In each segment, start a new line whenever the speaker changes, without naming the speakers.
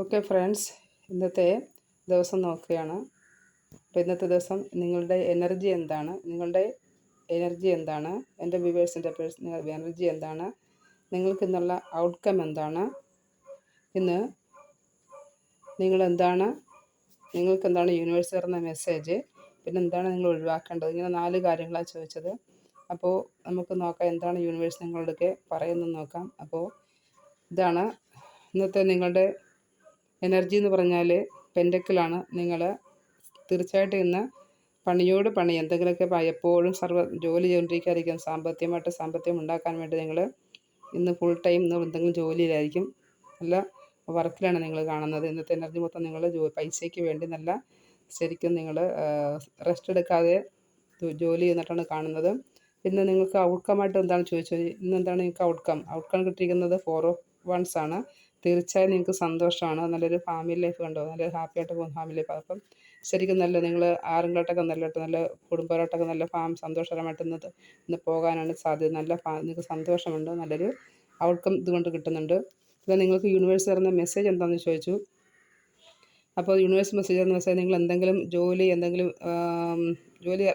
Okay friends ഇന്നത്തെ ദിവസം നോക്കുകയാണ്. അപ്പോൾ ഇന്നത്തെ ദിവസം നിങ്ങളുടെ എനർജി എന്താണ്? നിങ്ങളുടെ എനർജി എന്താണ്? എന്റെ വ്യൂവേഴ്സിന്റെ എനർജി എന്താണ്? നിങ്ങൾക്ക് ഇന്നുള്ള ഔട്ട്കം എന്താണ്? ഇന്ന് നിങ്ങളെന്താണ് നിങ്ങൾക്ക് എന്താണ് യൂണിവേഴ്സ് തരുന്ന മെസ്സേജ് പിന്നെ എന്താണ് നിങ്ങൾ ഒഴിവാക്കേണ്ടത്? ഇങ്ങനെ നാല് കാര്യങ്ങളാണ് ചോദിച്ചത്. അപ്പോൾ നമുക്ക് നോക്കാം എന്താണ് യൂണിവേഴ്സ് നിങ്ങളോടൊക്കെ പറയുന്നത് നോക്കാം. അപ്പോൾ ഇതാണ് ഇന്നത്തെ നിങ്ങളുടെ എനർജി എന്ന് പറഞ്ഞാൽ പെൻഡക്കിലാണ് നിങ്ങൾ തീർച്ചയായിട്ടും ഇന്ന് പണിയോട് പണി എന്തെങ്കിലുമൊക്കെ എപ്പോഴും സർവ ജോലി ചെയ്തുകൊണ്ടിരിക്കാതിരിക്കും സാമ്പത്തികമായിട്ട് സാമ്പത്തികം ഉണ്ടാക്കാൻ വേണ്ടി നിങ്ങൾ ഇന്ന് ഫുൾ ടൈം ഇന്ന് എന്തെങ്കിലും ജോലിയിലായിരിക്കും. നല്ല വർക്കിലാണ് നിങ്ങൾ കാണുന്നത്. ഇന്നത്തെ എനർജി മൊത്തം നിങ്ങൾ ജോ പൈസയ്ക്ക് വേണ്ടി നല്ല ശരിക്കും നിങ്ങൾ റെസ്റ്റ് എടുക്കാതെ ജോലി ചെയ്യുന്നിട്ടാണ് കാണുന്നത്. ഇന്ന് നിങ്ങൾക്ക് ഔട്ട്കമായിട്ട് എന്താണ് ചോദിച്ചത്? ഇന്ന് എന്താണ് നിങ്ങൾക്ക് ഔട്ട്കം ഔട്ട്കം കിട്ടിയിരിക്കുന്നത് ഫോർ ഓഫ് വൺസ് ആണ്. തീർച്ചയായും നിങ്ങൾക്ക് സന്തോഷമാണ് നല്ലൊരു ഫാമിലി ലൈഫ് കണ്ടോ? നല്ല ഹാപ്പി ആയിട്ട് പോകുന്ന ഫാമിലി ലൈഫ് അപ്പം ശരിക്കും നല്ല നിങ്ങൾ ആറുങ്ങളോട്ടൊക്കെ നല്ല നല്ല കുടുംബമായിട്ടൊക്കെ നല്ല ഫാം സന്തോഷകരമായിട്ട് ഇന്ന് ഇന്ന് പോകാനാണ് സാധ്യത. നല്ല ഫാ നിങ്ങൾക്ക് സന്തോഷമുണ്ട്. നല്ലൊരു ഔട്ട്കം ഇതുകൊണ്ട് കിട്ടുന്നുണ്ട്. പിന്നെ നിങ്ങൾക്ക് യൂണിവേഴ്സ് തരുന്ന മെസ്സേജ് എന്താണെന്ന് ചോദിച്ചു. അപ്പോൾ യൂണിവേഴ്സ് മെസ്സേജ് എന്ന് വെച്ചാൽ നിങ്ങൾ എന്തെങ്കിലും ജോലി എന്തെങ്കിലും ജോലി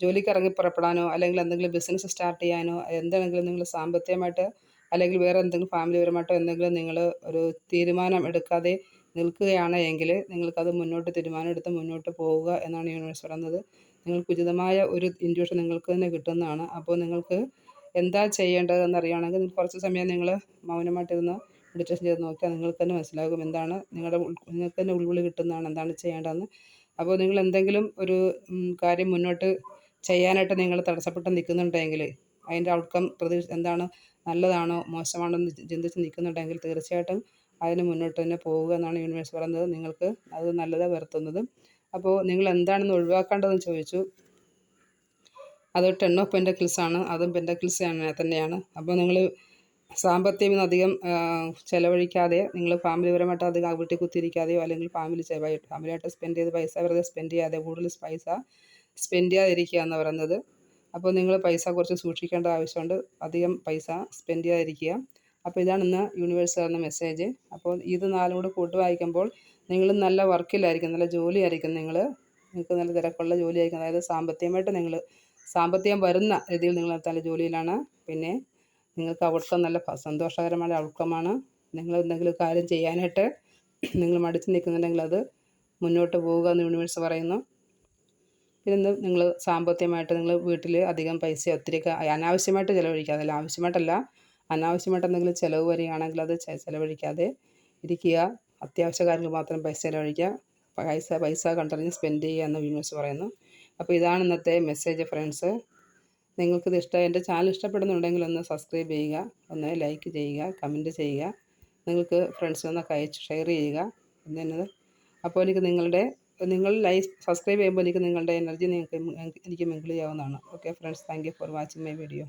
ജോലിക്ക് ഇറങ്ങി പുറപ്പെടാനോ അല്ലെങ്കിൽ എന്തെങ്കിലും ബിസിനസ് സ്റ്റാർട്ട് ചെയ്യാനോ എന്തെങ്കിലും നിങ്ങൾ സാമ്പത്തികമായിട്ട് അല്ലെങ്കിൽ വേറെ എന്തെങ്കിലും ഫാമിലി പരമായിട്ടോ എന്തെങ്കിലും നിങ്ങൾ ഒരു തീരുമാനം എടുക്കാതെ നിൽക്കുകയാണ് എങ്കിൽ നിങ്ങൾക്കത് മുന്നോട്ട് തീരുമാനം എടുത്ത് മുന്നോട്ട് പോവുക എന്നാണ് യൂണിവേഴ്സ് പറയുന്നത്. നിങ്ങൾക്ക് ഉചിതമായ ഒരു ഇൻഡ്യൂഷൻ നിങ്ങൾക്ക് തന്നെ കിട്ടുന്നതാണ്. അപ്പോൾ നിങ്ങൾക്ക് എന്താ ചെയ്യേണ്ടതെന്ന് അറിയുകയാണെങ്കിൽ കുറച്ച് സമയം നിങ്ങൾ മൗനമായിട്ടിരുന്ന് മെഡിറ്റേഷൻ ചെയ്ത് നോക്കിയാൽ നിങ്ങൾക്ക് തന്നെ മനസ്സിലാകും എന്താണ് നിങ്ങളുടെ നിങ്ങൾക്ക് തന്നെ ഉൾവിളി കിട്ടുന്നതാണ് എന്താണ് ചെയ്യേണ്ടതെന്ന്. അപ്പോൾ നിങ്ങൾ എന്തെങ്കിലും ഒരു കാര്യം മുന്നോട്ട് ചെയ്യാനായിട്ട് നിങ്ങൾ തടസ്സപ്പെട്ട് നിൽക്കുന്നുണ്ടെങ്കിൽ അതിന്റെ ഔട്ട്കം പ്രതീക്ഷ എന്താണ് നല്ലതാണോ മോശമാണോ എന്ന് ചിന്തിച്ച് നിൽക്കുന്നുണ്ടെങ്കിൽ തീർച്ചയായിട്ടും അതിന് മുന്നോട്ട് തന്നെ പോവുക എന്നാണ് യൂണിവേഴ്സ് പറയുന്നത്. നിങ്ങൾക്ക് അത് നല്ലതാണ് വരുത്തുന്നത്. അപ്പോൾ നിങ്ങൾ എന്താണെന്ന് ഒഴിവാക്കേണ്ടതെന്ന് ചോദിച്ചു. അത് ടെൻ ഓഫ് പെൻഡക്കിൾസ് ആണ്. അതും പെൻഡക്കിൾസ് തന്നെയാണ്. അപ്പോൾ നിങ്ങൾ സാമ്പത്തികം അധികം ചിലവഴിക്കാതെ നിങ്ങൾ ഫാമിലി ഫാമിലിപരമായിട്ട് അധികം വീട്ടിൽ കുത്തിയിരിക്കാതെയോ അല്ലെങ്കിൽ ഫാമിലി ഫാമിലിയായിട്ട് സ്പെൻഡ് ചെയ്ത് പൈസ വെറുതെ സ്പെൻഡ് ചെയ്യാതെ കൂടുതൽ പൈസ സ്പെൻഡ് ചെയ്യാതിരിക്കുക എന്ന് പറയുന്നത് അപ്പോൾ നിങ്ങൾ പൈസ കുറച്ച് സൂക്ഷിക്കേണ്ട ആവശ്യമുണ്ട്. അധികം പൈസ സ്പെൻഡ് ചെയ്യാതിരിക്കുക. അപ്പോൾ ഇതാണ് ഇന്ന് യൂണിവേഴ്സ് തരുന്ന മെസ്സേജ് അപ്പോൾ ഇത് നാലും കൂടെ കൂട്ടി വായിക്കുമ്പോൾ നിങ്ങൾ നല്ല വർക്കിലായിരിക്കും നല്ല ജോലിയായിരിക്കും നിങ്ങൾ നിങ്ങൾക്ക് നല്ല തിരക്കുള്ള ജോലിയായിരിക്കും. അതായത് സാമ്പത്തികമായിട്ട് നിങ്ങൾ സാമ്പത്തികം വരുന്ന രീതിയിൽ നിങ്ങൾ നല്ല ജോലിയിലാണ്. പിന്നെ നിങ്ങൾക്ക് ഔട്ട്കം നല്ല സന്തോഷകരമായ ഔട്ട്കമാണ് നിങ്ങൾ എന്തെങ്കിലും കാര്യം ചെയ്യാനായിട്ട് നിങ്ങൾ മടിച്ച് നിൽക്കുന്നുണ്ടെങ്കിൽ അത് മുന്നോട്ട് പോവുക എന്ന് യൂണിവേഴ്സ് പറയുന്നു. പിന്നെ നിങ്ങൾ സാമ്പത്തികമായിട്ട് നിങ്ങൾ വീട്ടിൽ അധികം പൈസ ഒത്തിരി അനാവശ്യമായിട്ട് ചിലവഴിക്കാതെ അല്ല ആവശ്യമായിട്ടല്ല അനാവശ്യമായിട്ട് എന്തെങ്കിലും ചിലവ് വരികയാണെങ്കിൽ അത് ചിലവഴിക്കാതെ ഇരിക്കുക. അത്യാവശ്യ കാര്യങ്ങൾ മാത്രം പൈസ ചിലവഴിക്കുക. പൈസ പൈസ കണ്ടറിഞ്ഞ് സ്പെൻഡ് ചെയ്യുക എന്ന് വിമേഴ്സ് പറയുന്നു. അപ്പോൾ ഇതാണ് ഇന്നത്തെ മെസ്സേജ് ഫ്രണ്ട്സ് നിങ്ങൾക്കിത് ഇഷ്ടം എന്റെ ചാനൽ ഇഷ്ടപ്പെടുന്നുണ്ടെങ്കിൽ ഒന്ന് സബ്സ്ക്രൈബ് ചെയ്യുക. ഒന്ന് ലൈക്ക് ചെയ്യുക കമന്റ് ചെയ്യുക. നിങ്ങൾക്ക് ഫ്രണ്ട്സിനൊന്നൊക്കെ അയച്ച് ഷെയർ ചെയ്യുക. എന്നത് അപ്പോൾ എനിക്ക് നിങ്ങളുടെ നിങ്ങൾ ലൈക്ക് സബ്സ്ക്രൈബ് ചെയ്യുമ്പോൾ എനിക്ക് നിങ്ങളുടെ എനർജി നിങ്ങൾക്ക് എനിക്ക് മിങ്കിൾ ചെയ്യാവുന്നതാണ് okay friends thank you for watching my video